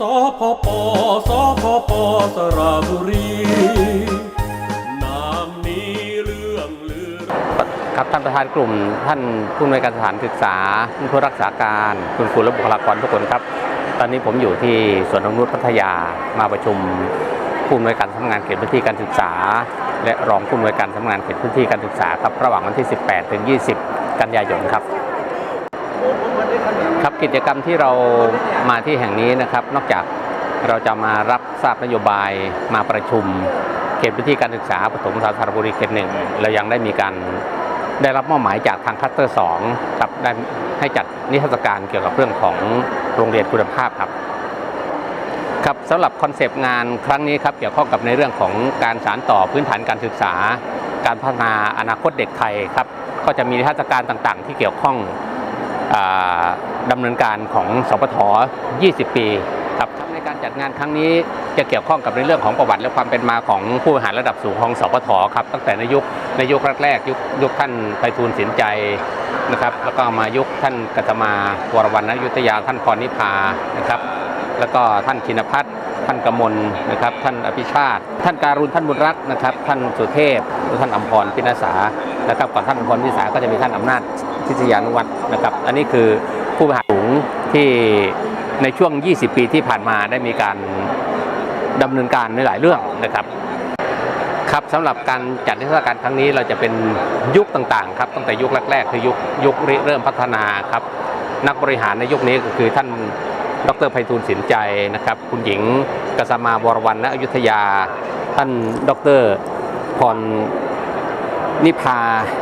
สพปสพปสระบุรีน้ำนี้เรื่องลือครับท่านประธานกลุ่ม ท่านผู้อำนวยการสถานศึกษาท่านผู้รักษาการคุณครูและบุคลากรทุกคนครับ ตอนนี้ผมอยู่ที่สวนนงนุชพัทยามาประชุมผู้อำนวยการสำนักงานเขตพื้นที่การศึกษา และรองผู้อำนวยการสำนักงานเขตพื้นที่การศึกษาครับระหว่างวันที่ 18 ถึง 20 กันยายนครับ ครับกิจกรรมที่เรามาที่แห่งนี้นะครับ นอกจากเราจะมารับทราบนโยบายมาประชุมเขตพื้นที่การศึกษาปฐมศึกษาสระบุรีเขตหนึ่งเรายังได้มีการได้รับมอบหมายจากทางคัสเตอร์สองครับได้ให้จัดนิทรรศการเกี่ยวกับเรื่องของโรงเรียนคุณภาพครับครับสำหรับคอนเซปต์งานครั้งนี้ครับเกี่ยวข้องกับในเรื่องของการสานต่อพื้นฐานการศึกษา การพัฒนาอนาคตเด็กไทยครับก็จะมีนิทรรศการต่างๆ ที่เกี่ยวข้อง อ่าดำเนินการของสปท 20 ปีครับในการจัดงานครั้งนี้จะเกี่ยวข้องกับในเรื่องของประวัติและความเป็นมาของผู้บริหารระดับสูงของสปทครับตั้งแต่ในยุคในยุคแรกๆยุคยุคท่านไพฑูรย์สินใจนะครับแล้วก็มายุคท่านกัตมาวรวรรณยุทธยาท่านพรนิพานะครับแล้วก็ท่านชินพัฒน์ท่านกมลนะครับ ท่านอภิชาติ ท่านการุณท่านบุญรักษ์นะครับ ท่านสุเทพท่านอมพรพินาสานะครับก่อนท่านอมพรพินาสาก็จะมีท่านอำนาจทิทยานุวัฒน์นะครับ อันนี้คือ ผู้บริหารสูงที่ในช่วง 20 ปีที่ผ่านมาได้มีการดำเนินการในหลายเรื่องนะครับ ครับสำหรับการจัดนิทศการครั้งนี้เราจะเป็นยุคต่างๆครับตั้งแต่ยุคแรกๆคือยุคยุคริเริ่มพัฒนาครับนักบริหารในยุคนี้ก็คือท่านดรไพฑูรย์สินใจนะครับ คุณหญิงกษมาวรวรรณณอยุธยา ท่านดรพร นิพา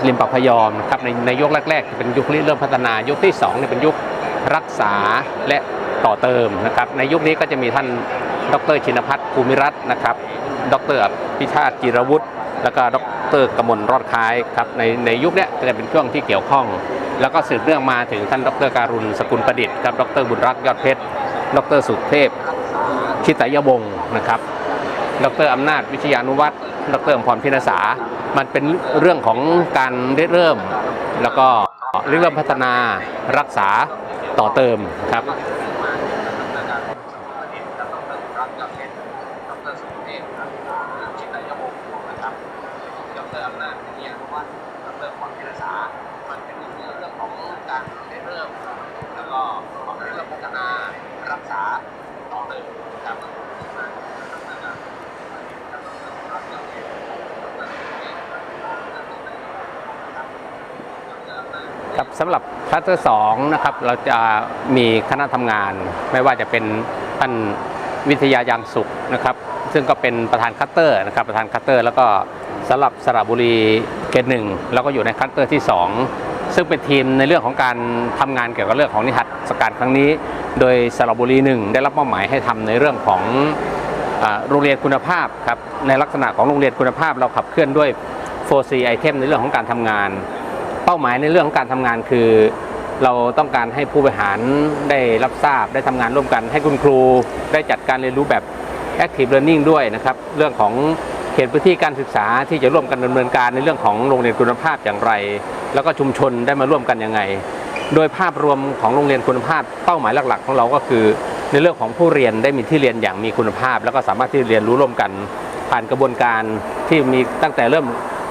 ลิมปพยอมนะครับในในยุคแรกๆเป็นยุคริเริ่มพัฒนายุคที่2เนี่ยเป็นยุครักษาและต่อเติมนะครับในยุคนี้ก็จะมีท่านดรชินพัฒน์ภูมิรัตน์นะครับ ดรพิชาติจิรวุฒิแล้วก็ดรกมลรอดคล้ายครับในในยุคนี้จะเป็นช่วงที่เกี่ยวข้อง แล้วก็สืบเนื่องมาถึงท่านดรการุณสกุลประดิษฐ์ครับดรบุญรักษ์ยอดเพชรดรสุเทพชิตยวงศ์นะครับ ดรอำนาจวิชยานุวัฒน์ ดรอมพรพินาสา มันเป็นเรื่องของการเริ่ม แล้วก็เริ่มพัฒนารักษาต่อเติมครับ มันเป็นเรื่องของการได้เริ่ม แล้วก็เรื่องพัฒนารักษาต่อเติมครับ ครับ สำหรับคลัสเตอร์สองนะครับเราจะมีคณะทำงาน ไม่ว่าจะเป็นท่านวิทยายางสุขนะครับ ซึ่งก็เป็นประธานคัตเตอร์นะครับประธานคัตเตอร์ แล้วก็สำหรับสระบุรีเขตหนึ่งเราก็อยู่ในคัตเตอร์ที่ 2 ซึ่งเป็นทีมในเรื่องของการทำงานเกี่ยวกับเรื่องของนิทรรศการครั้งนี้ โดยสระบุรีหนึ่งได้รับมอบหมายให้ทำในเรื่องของโรงเรียนคุณภาพครับในลักษณะของโรงเรียนคุณภาพ เราขับเคลื่อนด้วย 4C item ในเรื่องของการทำงาน เป้าหมายในเรื่องของการทำงานคือ เราต้องการให้ผู้บริหารได้รับทราบได้ทำงานร่วมกัน ให้คุณครูได้จัดการเรียนรู้แบบ active learning ด้วยนะครับ เรื่องของเขตพื้นที่การศึกษาที่จะร่วมกันดำเนินการในเรื่องของโรงเรียนคุณภาพอย่างไร แล้วก็ชุมชนได้มาร่วมกันยังไง โดยภาพรวมของโรงเรียนคุณภาพ เป้าหมายหลัก ๆ ของเราก็คือ ในเรื่องของผู้เรียนได้มีที่เรียนอย่างมีคุณภาพ แล้วก็สามารถที่เรียนรู้ร่วมกัน ผ่านกระบวนการที่มีตั้งแต่เริ่ม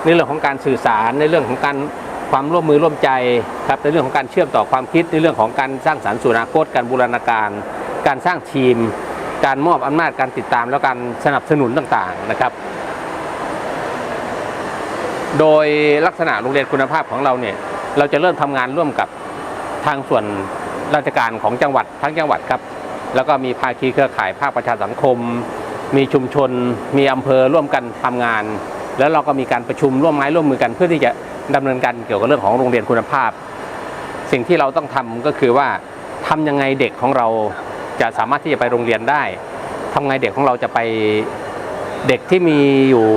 ในเรื่องของการสื่อสารในเรื่องของการ ความร่วมมือร่วมใจครับในเรื่องของการเชื่อมต่อความคิดในเรื่องของการสร้างสรรค์สู่อนาคตการบูรณาการ การสร้างทีม การมอบอำนาจการติดตาม แล้วการสนับสนุนต่างๆนะครับ โดยลักษณะโรงเรียนคุณภาพของเราเนี่ยเราจะเริ่มทำงานร่วมกับทางส่วนราชการของจังหวัดทั้งจังหวัดครับ แล้วก็มีภาคีเครือข่ายภาคประชาสังคม มีชุมชน มีอำเภอร่วมกันทำงาน แล้วเราก็มีการประชุมร่วมไม้ร่วมมือกัน เพื่อที่จะดำเนินการเกี่ยวกับเรื่องของโรงเรียนคุณภาพ สิ่งที่เราต้องทำก็คือว่าทำยังไงเด็กของเราจะสามารถที่จะไปโรงเรียนได้ทำไงเด็กของเราจะไปเด็กที่มีอยู่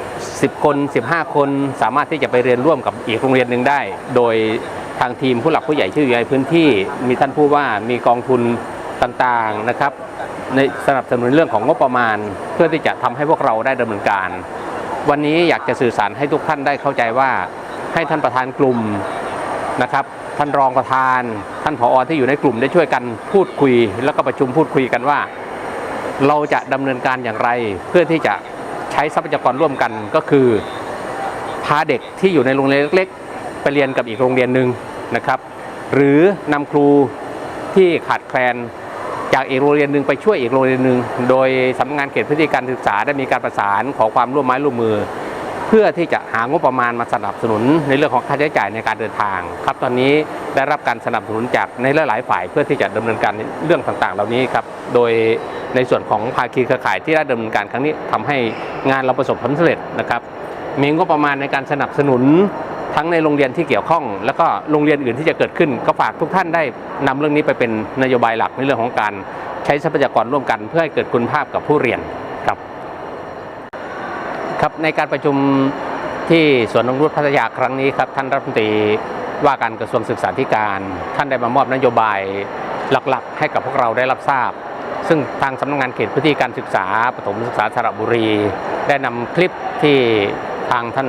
10 คน 15 คน สามารถที่จะไปเรียนร่วมกับอีกโรงเรียนหนึ่งได้ โดยทางทีมผู้หลักผู้ใหญ่ที่ออยู่ในพื้นที่ มีท่านผู้ว่ามีกองทุนต่างๆนะครับในสนับสนุนเรื่องของงบประมาณ เพื่อที่จะทำให้พวกเราได้ดำเนินการ วันนี้อยากจะสื่อสารให้ทุกท่านได้เข้าใจว่าให้ท่านประธานกลุ่มนะครับ ท่านรองประธาน ท่านผอที่อยู่ในกลุ่มได้ช่วยกันพูดคุย แล้วก็ประชุมพูดคุยกันว่า เราจะดำเนินการอย่างไร เพื่อที่จะใช้ทรัพยากรร่วมกันก็คือพาเด็กที่อยู่ในโรงเรียนเล็กๆ ไปเรียนกับอีกโรงเรียนหนึ่งนะครับ หรือนำครูที่ขาดแคลน จากอีกโรงเรียนหนึ่งไปช่วยอีกโรงเรียนหนึ่งโดยสำนักงานเขตพื้นที่การศึกษาได้มีการประสานขอความร่วมไม้ร่วมมือ เพื่อที่จะหางบประมาณมาสนับสนุนในเรื่องของค่าใช้จ่ายในการเดินทาง ครับตอนนี้ได้รับการสนับสนุนจากในหลายๆฝ่ายเพื่อที่จะดำเนินการเรื่องต่างๆ เหล่านี้ครับโดยในส่วนของภาคีเครือข่ายที่ได้ดำเนินการครั้งนี้ทำให้งานเราประสบผลสำเร็จนะครับมีงบประมาณในการสนับสนุน ทั้งในโรงเรียนที่เกี่ยวข้อง แล้วก็โรงเรียนอื่นที่จะเกิดขึ้น ก็ฝากทุกท่านได้นำเรื่องนี้ไปเป็นนโยบายหลักในเรื่องของการใช้ทรัพยากรร่วมกัน เพื่อให้เกิดคุณภาพกับผู้เรียนครับครับในการประชุมที่สวนนงนุชพัทยาครั้งนี้ครับท่านรัฐมนตรีว่าการกระทรวงศึกษาธิการ ท่านได้มามอบนโยบายหลักๆ ให้กับพวกเราได้รับทราบ ซึ่งทางสำนักงานเขตพื้นที่การศึกษาปฐมศึกษาสระบุรี ได้นำคลิปที่ทางท่าน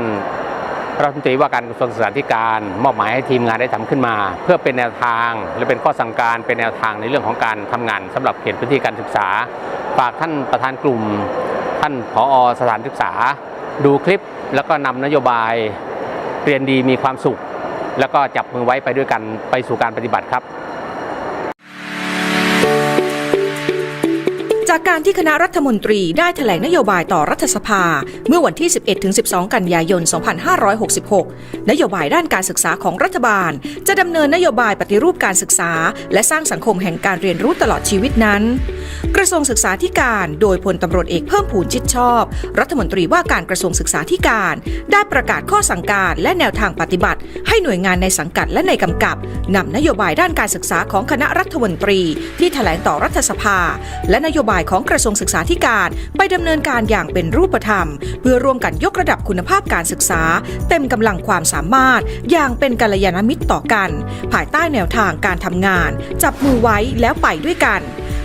รัฐมนตรีว่าการกระทรวงศึกษาธิการมอบหมายให้ทีมงานได้ทำขึ้นมา เพื่อเป็นแนวทางและเป็นข้อสั่งการเป็นแนวทางในเรื่องของการทำงานสำหรับเขตพื้นที่การศึกษาฝากท่านประธานกลุ่ม ท่านผอสถานศึกษา ดูคลิปแล้วก็นำนโยบายเรียนดีมีความสุข แล้วก็จับมือไว้ไปด้วยกันไปสู่การปฏิบัติครับ จากการที่คณะรัฐมนตรีได้แถลงนโยบายต่อรัฐสภา เมื่อวันที่ 11-12 กันยายน 2566 นโยบายด้านการศึกษาของรัฐบาล จะดำเนินนโยบายปฏิรูปการศึกษา และสร้างสังคมแห่งการเรียนรู้ตลอดชีวิตนั้น กระทรวงศึกษาธิการโดยพลตำรวจเอกเพิ่มพูนจิตชอบ รัฐมนตรีว่าการกระทรวงศึกษาธิการ ได้ประกาศข้อสั่งการและแนวทางปฏิบัติ ให้หน่วยงานในสังกัดและในกำกับนำนโยบายด้านการศึกษาของคณะรัฐมนตรี ที่แถลงต่อรัฐสภา และนโยบายายของกระทรวงศึกษาธิการ ไปดำเนินการอย่างเป็นรูปธรรม เพื่อร่วมกันยกระดับคุณภาพการศึกษา เต็มกำลังความสามารถ อย่างเป็นกัลยาณมิตรต่อกัน ภายใต้แนวทางการทำงาน จับมือไว้แล้วไปด้วยกัน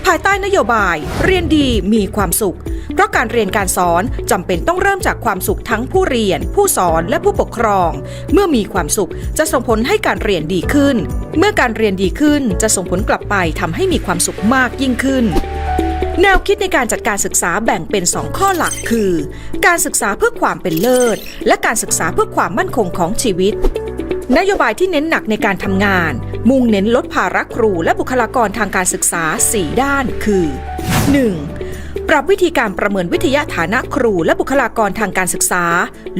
ภายใต้นโยบาย เรียนดีมีความสุขเพราะการเรียนการสอนจำเป็นต้องเริ่มจากความสุขทั้งผู้เรียน ผู้สอนและผู้ปกครอง เมื่อมีความสุขจะส่งผลให้การเรียนดีขึ้น เมื่อการเรียนดีขึ้นจะส่งผลกลับไปทำให้มีความสุขมากยิ่งขึ้น แนวคิดในการจัดการศึกษาแบ่งเป็น 2 ข้อหลักคือ การศึกษาเพื่อความเป็นเลิศ และการศึกษาเพื่อความมั่นคงของชีวิต นโยบายที่เน้นหนักในการทำงาน มุ่งเน้นลดภาระครูและบุคลากรทางการศึกษา 4 ด้านคือ 1. ปรับวิธีการประเมินวิทยาฐานะครูและบุคลากรทางการศึกษา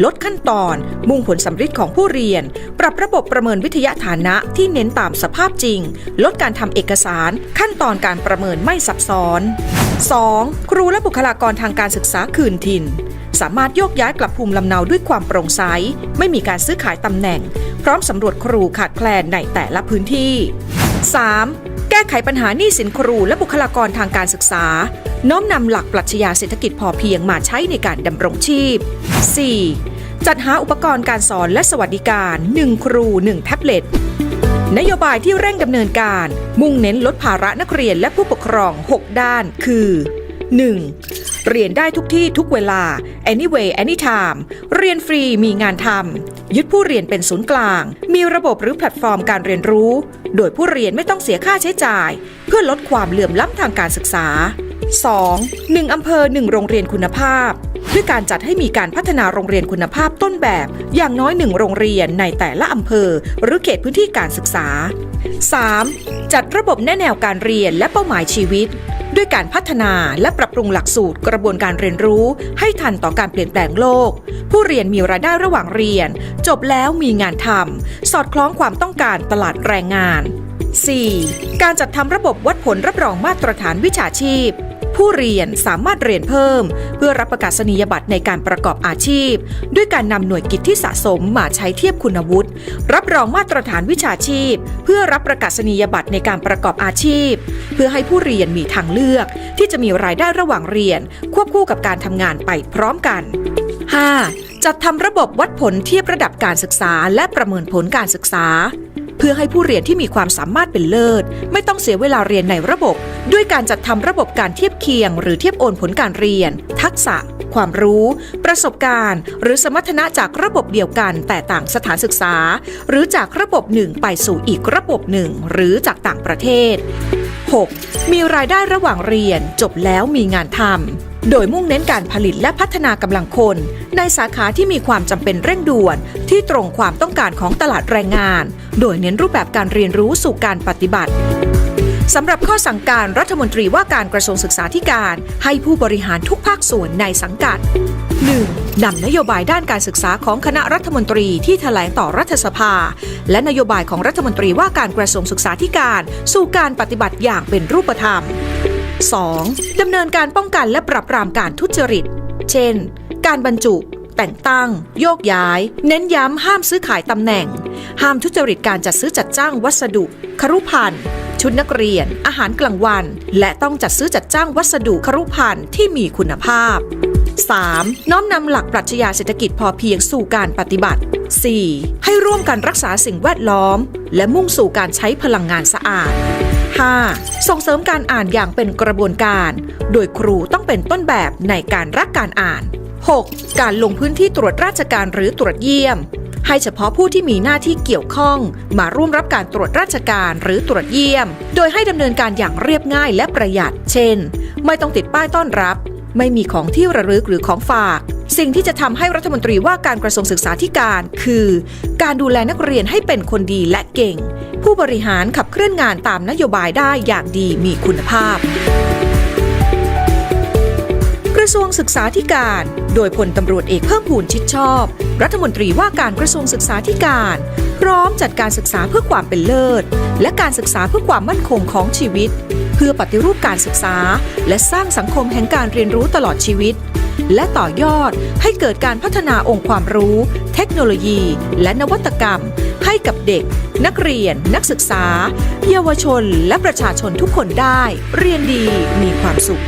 ลดขั้นตอน มุ่งผลสำฤทธิ์ของผู้เรียน ปรับระบบประเมินวิทยาฐานะที่เน้นตามสภาพจริง ลดการทำเอกสาร ขั้นตอนการประเมินไม่ซับซ้อน 2. ครูและบุคลากรทางการศึกษาคืนถิ่น สามารถโยกย้ายกลับภูมิลำเนาด้วยความโปร่งใส ไม่มีการซื้อขายตำแหน่ง พร้อมสำรวจครูขาดแคลนในแต่ละพื้นที่ 3. แก้ไขปัญหาหนี้สินครูและบุคลากรทางการศึกษา น้อมนำหลักปรัชญาเศรษฐกิจพอเพียงมาใช้ในการดำรงชีพ 4. จัดหาอุปกรณ์การสอนและสวัสดิการ 1 ครู 1 แท็บเล็ตนโยบายที่เร่งดำเนินการ มุ่งเน้นลดภาระนักเรียนและผู้ปกครอง 6 ด้าน คือ 1. เรียนได้ทุกที่ทุกเวลา anyway anytime เรียนฟรีมีงานทำ ยึดผู้เรียนเป็นศูนย์กลาง มีระบบหรือแพลตฟอร์มการเรียนรู้โดยผู้เรียนไม่ต้องเสียค่าใช้จ่าย เพื่อลดความเหลื่อมล้ำทางการศึกษา 2. 1อำเภอ 1 โรงเรียนคุณภาพ ด้วยการจัดให้มีการพัฒนาโรงเรียนคุณภาพต้นแบบ อย่างน้อยหนึ่งโรงเรียนในแต่ละอำเภอ หรือเขตพื้นที่การศึกษา 3. จัดระบบแนแนวการเรียนและเป้าหมายชีวิต ด้วยการพัฒนาและปรับปรุงหลักสูตรกระบวนการเรียนรู้ ให้ทันต่อการเปลี่ยนแปลงโลก ผู้เรียนมีรายได้ระหว่างเรียน จบแล้วมีงานทำสอดคล้องความต้องการตลาดแรงงาน 4. การจัดทำระบบวัดผลรับรองมาตรฐานวิชาชีพ ผู้เรียนสามารถเรียนเพิ่ม เพื่อรับประกาศนียบัตรในการประกอบอาชีพ ด้วยการนำหน่วยกิจที่สะสมมาใช้เทียบคุณวุฒิรับรองมาตรฐานวิชาชีพ เพื่อรับประกาศนียบัตรในการประกอบอาชีพ เพื่อให้ผู้เรียนมีทางเลือก ที่จะมีรายได้ระหว่างเรียน ควบคู่กับการทำงานไปพร้อมกัน 5. จัดทำระบบวัดผลเทียบระดับการศึกษาและประเมินผลการศึกษา เพื่อให้ผู้เรียนที่มีความสามารถเป็นเลิศ ไม่ต้องเสียเวลาเรียนในระบบ ด้วยการจัดทำระบบการเทียบเคียง หรือเทียบโอนผลการเรียน ทักษะ ความรู้ ประสบการณ์ หรือสมรรถนะจากระบบเดียวกัน แต่ต่างสถานศึกษา หรือจากระบบหนึ่งไปสู่อีกระบบหนึ่ง หรือจากต่างประเทศ 6. มีรายได้ระหว่างเรียน จบแล้วมีงานทำ โดยมุ่งเน้นการผลิตและพัฒนากำลังคน ในสาขาที่มีความจำเป็นเร่งด่วน ที่ตรงความต้องการของตลาดแรงงาน โดยเน้นรูปแบบการเรียนรู้สู่การปฏิบัติสำหรับข้อสั่งการรัฐมนตรีว่าการกระทรวงศึกษาธิการ ให้ผู้บริหารทุกภาคส่วนในสังกัด 1. นำนโยบายด้านการศึกษาของคณะรัฐมนตรีที่แถลงต่อรัฐสภา และนโยบายของรัฐมนตรีว่าการกระทรวงศึกษาธิการ สู่การปฏิบัติอย่างเป็นรูปธรรม 2. ดำเนินการป้องกันและปราบปรามการทุจริต เช่น การบรรจุ แต่งตั้ง โยกย้าย เน้นย้ำห้ามซื้อขายตำแหน่ง ห้ามทุจริตการจัดซื้อจัดจ้างวัสดุ ครุภัณฑ์ชุดนักเรียน อาหารกลางวัน และต้องจัดซื้อจัดจ้างวัสดุครุภัณฑ์ที่มีคุณภาพ 3. น้อมนำหลักปรัชญาเศรษฐกิจพอเพียงสู่การปฏิบัติ 4. ให้ร่วมกันรักษาสิ่งแวดล้อม และมุ่งสู่การใช้พลังงานสะอาด 5. ส่งเสริมการอ่านอย่างเป็นกระบวนการ โดยครูต้องเป็นต้นแบบในการรักการอ่าน 6. การลงพื้นที่ตรวจราชการหรือตรวจเยี่ยม ให้เฉพาะผู้ที่มีหน้าที่เกี่ยวข้อง มาร่วมรับการตรวจราชการหรือตรวจเยี่ยม โดยให้ดำเนินการอย่างเรียบง่ายและประหยัด เช่น ไม่ต้องติดป้ายต้อนรับ ไม่มีของที่ระลึกหรือของฝาก สิ่งที่จะทำให้รัฐมนตรีว่าการกระทรวงศึกษาธิการ คือ การดูแลนักเรียนให้เป็นคนดีและเก่ง ผู้บริหารขับเคลื่อนงานตามนโยบายได้อย่างดีมีคุณภาพ ระทรวงศึกษาธิการ โดยพลตำรวจเอกเพิ่มพูนชิดชอบ รัฐมนตรีว่าการกระทรวงศึกษาธิการ พร้อมจัดการศึกษาเพื่อความเป็นเลิศ และการศึกษาเพื่อความมั่นคงของชีวิต เพื่อปฏิรูปการศึกษา และสร้างสังคมแห่งการเรียนรู้ตลอดชีวิต และต่อยอดให้เกิดการพัฒนาองค์ความรู้ เทคโนโลยี และนวัตกรรม ให้กับเด็ก นักเรียน นักศึกษา เยาวชน และประชาชนทุกคนได้ เรียนดีมีความสุข